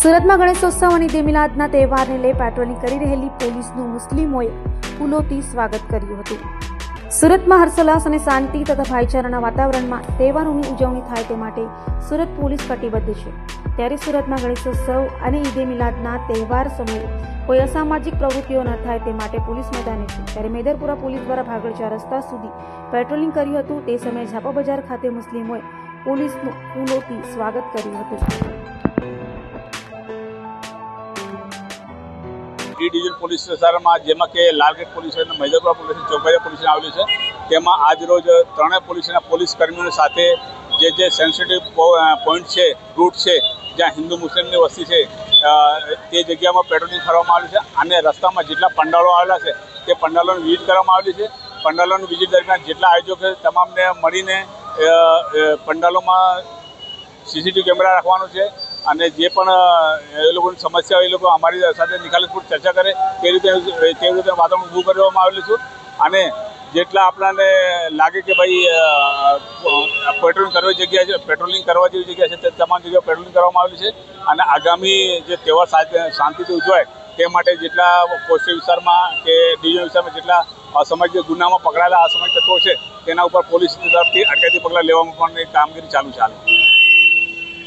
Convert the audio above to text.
સુરતમાં ગણેશોત્સવ અને દેમિલાદના તહેવારને લઈ પેટ્રોલિંગ કરી રહેલી પોલીસનું મુસ્લિમોએ ફૂલોથી સ્વાગત કર્યું હતું. સુરતમાં હર્ષોલ્લાસ અને શાંતિ તથા ભાઈચારાના વાતાવરણમાં તહેવારોની ઉજવણી થાય તે માટે સુરત પોલીસ કટિબદ્ધ છે. ત્યારે સુરતમાં ગણેશોત્સવ અને ઈદે મિલાદના તહેવાર સમયે કોઈ અસામાજિક પ્રવૃત્તિઓ ન થાય તે માટે પોલીસ મેદાને છે. ત્યારે મેદરપુરા પોલીસ દ્વારા ભાગળચા રસ્તા સુધી પેટ્રોલિંગ કર્યું હતું. તે સમયે ઝાપા બજાર ખાતે મુસ્લિમોએ પોલીસનું ફૂલોથી સ્વાગત કર્યું હતું. ડી ડિવિઝન પોલીસ વિસ્તારમાં જેમાં કે લાલગેટ પોલીસ અને મૈદરપુરા પોલીસ ચોકડીયા પોલીસ આવેલી છે. તેમાં આજ રોજ ત્રણેય પોલીસના પોલીસ કર્મીઓની સાથે જે જે સેન્સિટિવ પોઈન્ટ છે રૂટ છે, જ્યાં હિન્દુ મુસ્લિમની વસ્તી છે તે જગ્યામાં પેટ્રોલિંગ કરવામાં આવ્યું છે અને રસ્તામાં જેટલા પંડાળો આવેલા છે, તે પંડાલોની વિઝિટ કરવામાં આવેલી છે. પંડાલોની વિઝિટ દરમિયાન જેટલા આયોજકો છે, તમામને મળીને પંડાલોમાં સીસીટીવી કેમેરા રાખવાનું છે અને જે પણ એ લોકોની સમસ્યા હોય એ લોકો અમારી સાથે નિખાલસપૂર્વક ચર્ચા કરે, તે રીતે તે રીતે વાતાવરણ ઊભું કરવામાં આવેલું છું. અને જેટલા આપણાને લાગે કે ભાઈ પેટ્રોલિંગ કરવા જગ્યા છે, પેટ્રોલિંગ કરવા જેવી જગ્યા છે, તે તમામ જગ્યાએ પેટ્રોલિંગ કરવામાં આવેલી છે. અને આગામી જે તહેવાર શાંતિથી ઉજવાય, તે માટે જેટલા પોસ્ટ વિસ્તારમાં કે ડિવિઝન વિસ્તારમાં જેટલા અસામાજિક ગુનામાં પકડાયેલા અસામાજિક તત્વો છે, તેના ઉપર પોલીસ તરફથી અટકાયતી પગલાં લેવામાં પણ કામગીરી ચાલુ હાલ.